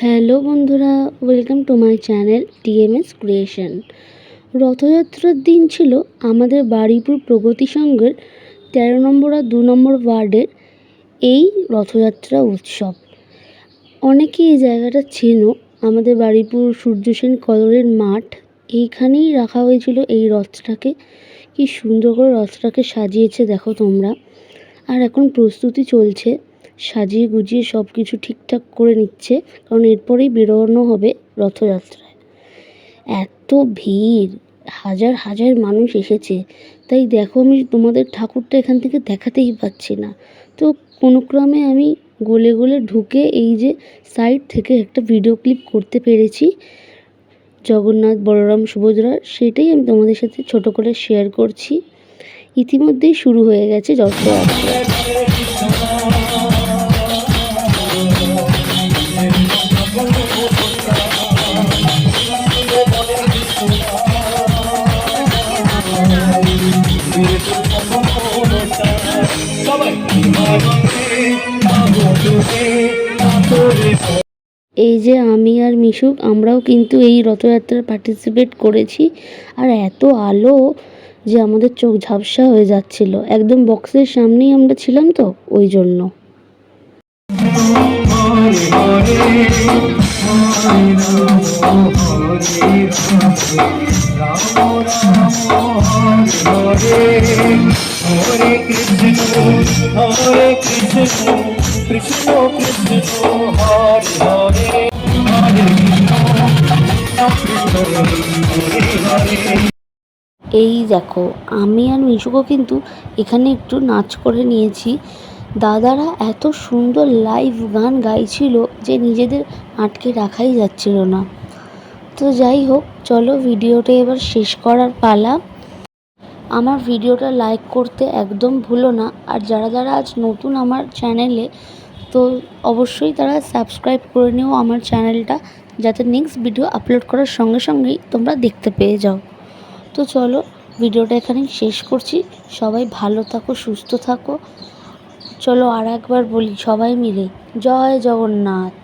Hello বন্ধুরা welcome to my channel TMS creation রথযাত্রার দিন ছিল আমাদের বারুইপুর প্রগতি সংঘের তেরো নম্বর আর দু নম্বর ওয়ার্ডের এই রথযাত্রা উৎসব। অনেকেই এই জায়গাটা চেনো, আমাদের বারুইপুর সূর্য সেন কলোনির মাঠ, এইখানেই রাখা হয়েছিল এই রথটাকে। কি সুন্দর করে রথটাকে সাজিয়েছে, দেখো তোমরা। আর এখন প্রস্তুতি চলছে। সাজিয়ে গুজিয়ে সব কিছু ঠিকঠাক করে নিচ্ছে, কারণ এরপরেই বেরোনো হবে রথযাত্রায়। এত ভিড়, হাজার হাজার মানুষ এসেছে। তাই দেখো আমি তোমাদের ঠাকুরটা এখান থেকে দেখাতেই পাচ্ছি না। তো কোনো ক্রমে আমি গলে গলে ঢুকে এই যে সাইড থেকে একটা ভিডিও ক্লিপ করতে পেরেছি। জগন্নাথ, বলরাম সুভদ্রার সেটাই আমি তোমাদের সাথে ছোট করে শেয়ার করছি। ইতিমধ্যেই শুরু হয়ে গেছে রথযাত্রা এই যে আমি আর মিশুক আমরাও কিন্তু এই রথযাত্রায় পার্টিসিপেট করেছি আর এত আলো যে আমাদের চোখ ঝাপসা হয়ে যাচ্ছিল একদম বক্সের সামনেই আমরা ছিলাম তো ওই জন্য এই দেখো, আমি আর মিশুকও কিন্তু এখানে একটু নাচ করে নিয়েছি। দাদারা এত সুন্দর লাইভ গান গাইছিল যে নিজেদের আটকে রাখাই যাচ্ছিল না। তো যাই হোক, চলো ভিডিওটা এবার শেষ করার পালা। আমার ভিডিওটা লাইক করতে একদম ভুলো না। আর যারা যারা আজ নতুন আমার চ্যানেলে তো অবশ্যই তারা সাবস্ক্রাইব করে নিও আমার চ্যানেলটা যাতে নেক্সট ভিডিও আপলোড করার সঙ্গে সঙ্গেই তোমরা দেখতে পেয়ে যাও। তো চলো, ভিডিওটা এখানেই শেষ করছি। সবাই ভালো থাকো, সুস্থ থাকো। চলো আর একবার বলি, সবাই মিলে, জয় জগন্নাথ।